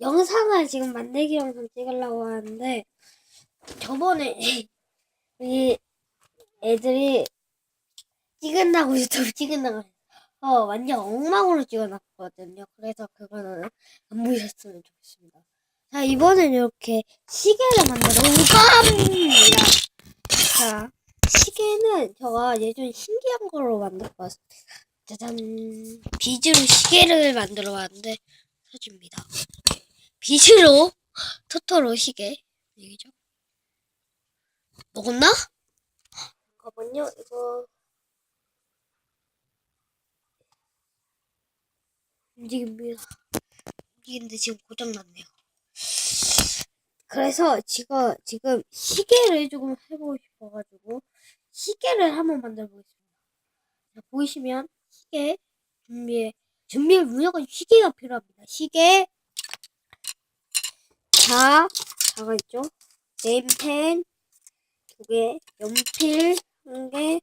영상을 지금 만들기 영상 찍으려고 하는데 저번에 이 애들이 찍은다고 유튜브 찍은다고 어, 완전 엉망으로 찍어놨거든요. 그래서 그거는 안 보셨으면 좋겠습니다. 자 이번엔 이렇게 시계를 만들어 볼겁니다. 자 시계는 제가 예전에 신기한 걸로 만들어 봤어요. 짜잔 비즈로 시계를 만들어 봤는데 사줍니다. 비즈로 토토로 시계 얘기죠. 먹었나? 잠깐만요. 이거 움직입니다. 움직이는데 지금 고장 났네요. 그래서 지금 지금 시계를 조금 해보고 싶어가지고 시계를 한번 만들어 보겠습니다. 자, 보이시면 시계 준비해 준비에 무조건 시계가 필요합니다. 시계 자 자가 있죠. 네임펜 두 개, 연필 한 개,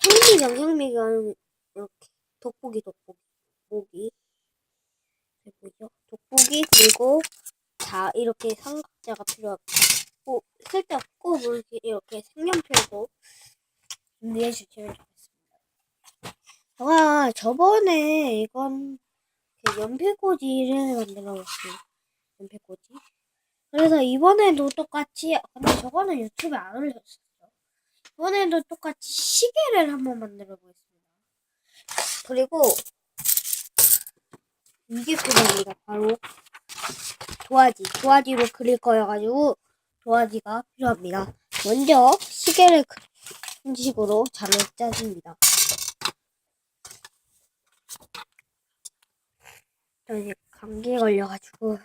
현미경 현미경 이렇게 돋보기 돋보기 돋보기 네, 보이죠? 돋보기 그리고 자 이렇게 삼각자가 필요합니다. 꼭 쓸데없고 뭐 이렇게, 이렇게 색연필도 준비해 주시면 좋겠습니다. 제가 저번에 이건 그 연필꽂이를 만들어 봤어요. 연필꽂이. 그래서 이번에도 똑같이 근데 저거는 유튜브에 안 올렸었어요. 이번에도 똑같이 시계를 한번 만들어 보겠습니다. 그리고 이게 필요합니다. 바로 도화지. 도화지로 그릴 거여가지고 도화지가 필요합니다. 먼저 시계를 큰 식으로 잔을 짜줍니다. 저 이제 감기에 걸려가지고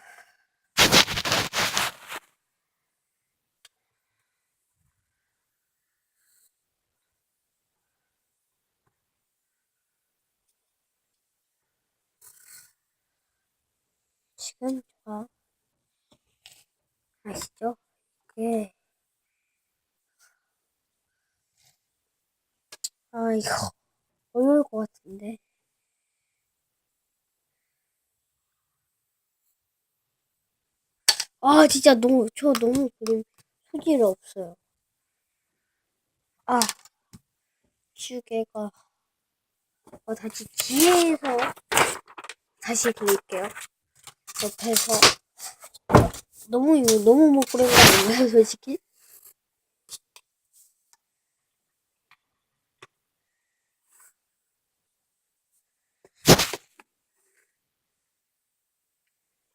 지금 제가 아시죠? 이게 아 이거 어려울 것 같은데. 아 진짜 너무 저 너무 그림 소질이 없어요. 아 시계가 어, 다시 뒤에서 다시 그릴게요 옆에서. 너무 이거 너무 못 그린 거 아닌가요 솔직히?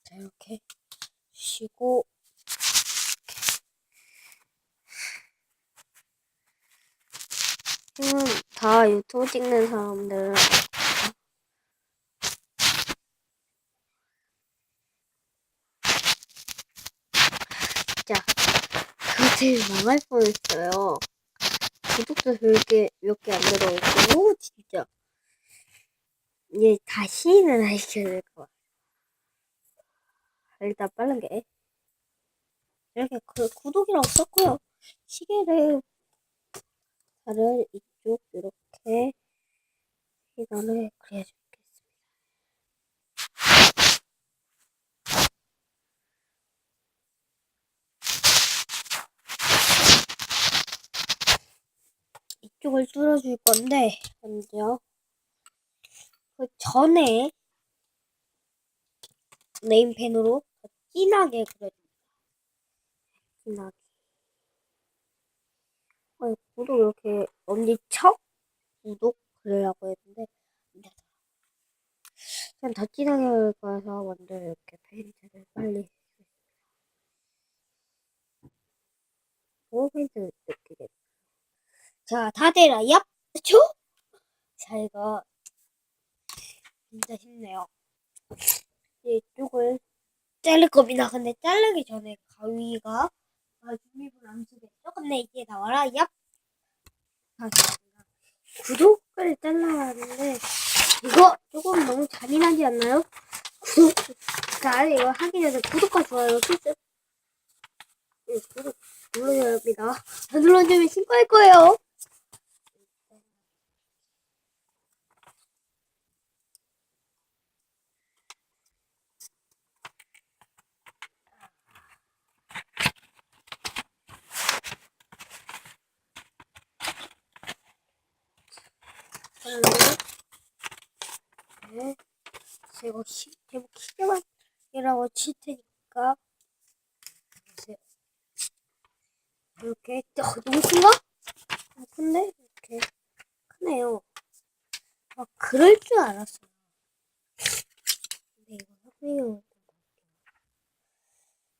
자 이렇게 쉬고. 지금 다 유튜브 찍는 사람들 진짜 그때 망할 뻔했어요. 구독자 별게 몇 개 안 들어오고 오 진짜 이제 다시는 안 시켜야 될 것 같아. 일단 빠르게 이렇게 그 구독이랑 썼고요. 시계를 다를 이쪽 이렇게 시간을 그려주겠 이쪽을 뚫어줄 건데 먼저 그 전에 네임펜으로 더 진하게 그려줍니다. 진하게. 어, 구독 이렇게 엄지척 구독 그리려고 했는데 안 되더라. 그냥 더 진하게 그릴 거여서 먼저 이렇게 페인트를 빨리 오 페인트 돼. 자, 다들 얍! 초? 자, 이거 진짜 쉽네요. 이쪽을 자를 겁니다. 근데 자르기 전에 가위가 아, 준비물 안 쓰겠죠? 근데 이제 나와라. 얍! 아, 구독을 잘라야 하는데 이거 조금 너무 잔인하지 않나요? 구독 자, 이거 하기 전에 구독과 좋아요 필수 네, 구독 눌러줘야 합니다. 안 눌러주면 신고할 거예요. 네. 제가 시, 제목 시계만이라고 칠 테니까. 이렇게 어, 너무 큰가? 어, 큰데 이렇게 크네요. 막 그럴 줄 알았어요. 근데 이거 사용해요.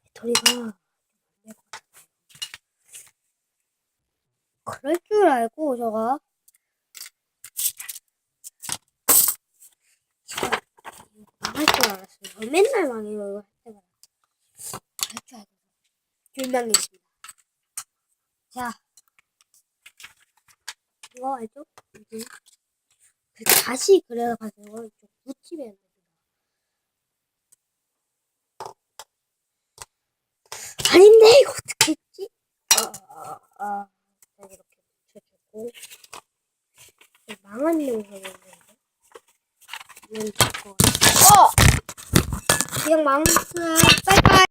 배터리가. 그럴 줄 알고 저가 진짜 이거 망할 줄 알았어요. 저 맨날 망해요 이거 할 때마다. 그럴 줄 알고 실망했습니다. 자 이거 알죠? 이제 그 다시 그래가지고 좀 묻히면 됩니다. 아닌데 이거 어떻게 했지? 아, 아, 아. 이렇게 붙여주고 이 망한 영상인데 이건 될것 같아. 어! 그냥 망했어요. 빠이빠이.